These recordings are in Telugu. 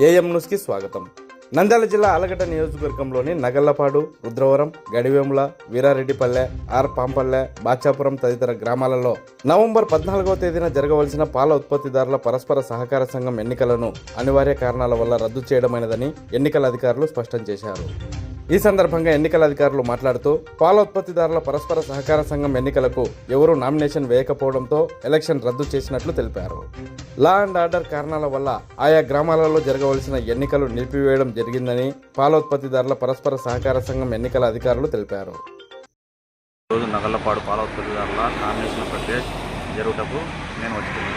ఏఎం న్యూస్కి స్వాగతం. నంద్యాల జిల్లా ఆలగడ్డ నియోజకవర్గంలోని నగళ్ళపాడు రుద్రవరం గడివేముల వీరారెడ్డిపల్లె ఆర్ పాంపల్లె బాచాపురం తదితర గ్రామాలలో నవంబర్ పద్నాలుగవ తేదీన జరగవలసిన పాల ఉత్పత్తిదారుల పరస్పర సహకార సంఘం ఎన్నికలను అనివార్య కారణాల వల్ల రద్దు చేయడమైనదని ఎన్నికల అధికారులు స్పష్టం చేశారు. ఈ సందర్భంగా ఎన్నికల అధికారులు మాట్లాడుతూ పాల ఉత్పత్తిదారుల పరస్పర సహకార సంఘం ఎన్నికలకు ఎవరూ నామినేషన్ వేయకపోవడంతో ఎలక్షన్ రద్దు చేసినట్లు తెలిపారు. లా అండ్ ఆర్డర్ కారణాల వల్ల ఆయా గ్రామాలలో జరగవలసిన ఎన్నికలు నిలిపివేయడం జరిగిందని పాల ఉత్పత్తిదారుల పరస్పర సహకార సంఘం ఎన్నికల అధికారులు తెలిపారు. రోజు నగలపాడు పాల ఉత్పత్తిదారుల నామినేషన్ ప్రక్రియ జరుగుటకు నేను వచ్చింది.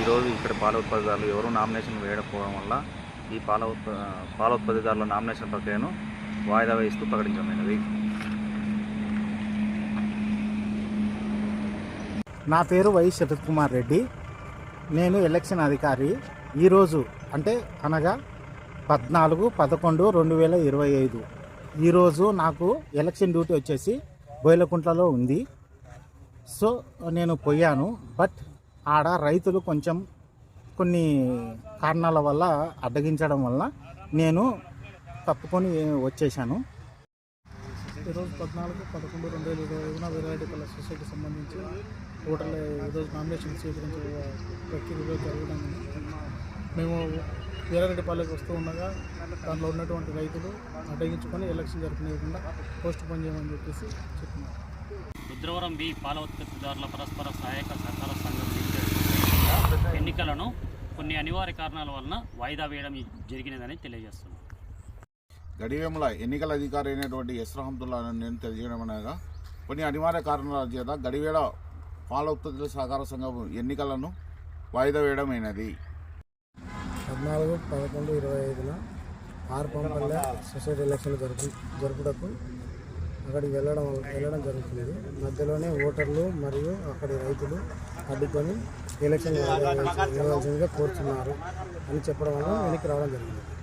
ఈరోజు ఇక్కడ పాల ఉత్పత్తిదారులు ఎవరు నామినేషన్ వేయకపోవడం వల్ల ఈ పాల ఉత్ప పాల ఉత్పత్తిదారుల నామినేషన్ ప్రక్రియను వాయిదా వేస్తూ ప్రకటించమైనవి నా పేరు వై శరత్ కుమార్ రెడ్డి. నేను ఎలక్షన్ అధికారి. ఈరోజు అంటే అనగా పద్నాలుగు పదకొండు రెండు వేల ఇరవై ఐదు. ఈరోజు నాకు ఎలక్షన్ డ్యూటీ వచ్చేసి బోయలకుంట్లలో ఉంది. సో నేను పోయాను. బట్ ఆడ రైతులు కొంచెం కొన్ని కారణాల వల్ల అడ్డగించడం వల్ల నేను తప్పుకొని వచ్చేసాను ఈరోజు పద్నాలుగు పదకొండు రెండు వేల ఇరవై ఐదున వీరారెడ్డిపల్లి సొసైటీకి సంబంధించి ఓటర్ల ఈరోజు నామినేషన్ స్వీకరించే ప్రక్రియ జరగడం మేము వీరారెడ్డిపల్లికి వస్తూ ఉండగా దాంట్లో ఉన్నటువంటి రైతులు అడ్డగించుకొని ఎలక్షన్ జరపనీయకుండా పోస్ట్ పోన్ చేయమని చెప్పేసి చెప్తున్నారు రుద్రవరం బి పాల ఉత్పత్తిదారుల పరస్పర సహాయక సహకార సంఘం ఎన్నికలను కొన్ని అనివార్య కారణాల వలన వాయిదా వేయడం జరిగినదని తెలియజేస్తున్నాను గడివేముల ఎన్నికల అధికారి అయినటువంటి ఎస్ రహమతుల్లా నేను తెలియజేయడం అనగా కొన్ని అనివార్య కారణాల చేత గడివేడ పాల ఉత్పత్తుల సహకార సంఘం ఎన్నికలను వాయిదా వేయడమైనది పద్నాలుగు పదకొండు ఇరవై ఐదున ఆరు సొసైటీ ఎలక్షన్లు జరుపు జరుపుటకు అక్కడికి వెళ్ళడం వెళ్ళడం జరుగుతుంది మధ్యలోనే ఓటర్లు మరియు అక్కడి రైతులు అడ్డుకొని ఎలక్షన్ వేయవలసిందిగా కోరుతున్నారు అని చెప్పడం వల్ల వెనక్కి రావడం జరిగింది.